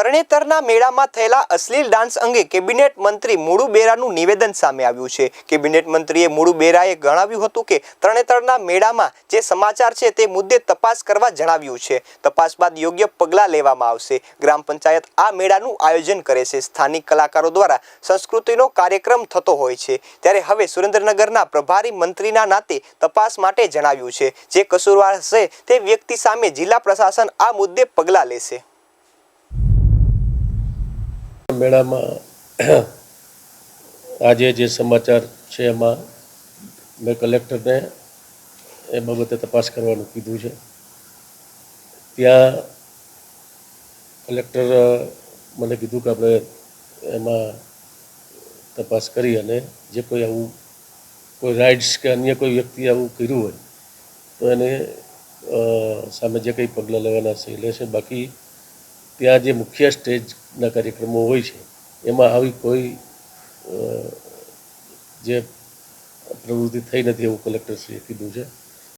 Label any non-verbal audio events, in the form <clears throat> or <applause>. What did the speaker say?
તરણેતરના મેળામાં થયેલા અશ્લીલ ડાન્સ અંગે કેબિનેટ મંત્રી મુળુ બેરાનું નિવેદન સામે આવ્યું છે. કેબિનેટ મંત્રીએ મુળુ બેરાએ જણાવ્યું હતું કે તરણેતરના મેળામાં જે સમાચાર છે તે મુદ્દે તપાસ કરવા જણાવ્યું છે. તપાસ બાદ યોગ્ય પગલાં લેવામાં આવશે. ગ્રામ પંચાયત આ મેળાનું આયોજન કરે છે. સ્થાનિક કલાકારો દ્વારા સંસ્કૃતિનો કાર્યક્રમ થતો હોય છે. ત્યારે હવે સુરેન્દ્રનગરના પ્રભારી મંત્રીના નાતે તપાસ માટે જણાવ્યું છે. જે કસૂરવાર હશે તે વ્યક્તિ સામે જિલ્લા પ્રશાસન આ મુદ્દે પગલાં લેશે. મેળામાં <clears throat> આજે જે સમાચાર છે એમાં મેં કલેક્ટરને એ બાબતે તપાસ કરવાનું કીધું છે. ત્યાં કલેક્ટર મને કીધું કે આપણે એમાં તપાસ કરી અને જે કોઈ આવું કોઈ રાઇડ્સ કે અન્ય કોઈ વ્યક્તિ આવું કર્યું હોય તો એને સામે જે કંઈ પગલાં લેવાના છે એ લેશે. બાકી ત્યાં જે મુખ્ય સ્ટેજના કાર્યક્રમો હોય છે, એમાં આવી કોઈ જે પ્રવૃત્તિ થઈ નથી એવું કલેક્ટરશ્રીએ કીધું છે?